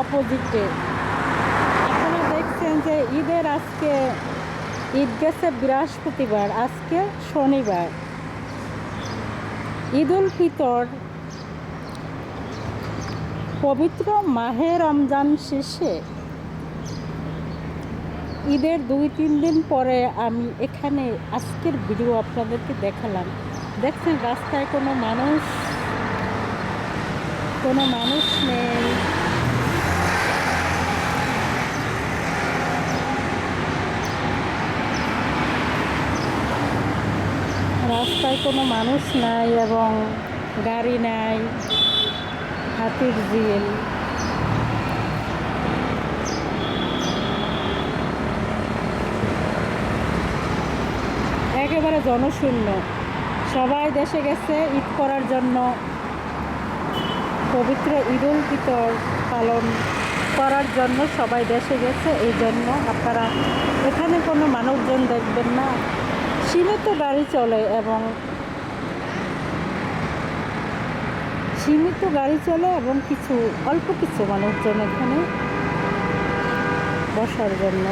অপোজিটে। আপনারা দেখছেন যে ঈদের আজকে, ঈদ গেছে বৃহস্পতিবার, আজকে শনিবার। ঈদ উল ফিতর, পবিত্র মাহে রমজান শেষে। ঈদের দুই তিন দিন পরে আমি এখানে আজকের ভিডিও আপনাদেরকে দেখালাম। দেখছেন, রাস্তায় কোনো মানুষ কোনো মানুষ নেই। রাস্তায় কোনো মানুষ নাই এবং গাড়ি নাই, হাতির ঝিল। একেবারে জনশূন্য। সবাই দেশে গেছে ঈদ করার জন্য। পবিত্র ঈদ উল ফিতর পালন করার জন্য সবাই দেশে গেছে, এই জন্য আপনারা এখানে কোনো মানুষজন দেখবেন না। সীমিত গাড়ি চলে এবং সীমিত গাড়ি চলে এবং কিছু, অল্প কিছু মানুষজন এখানে বসার জন্য।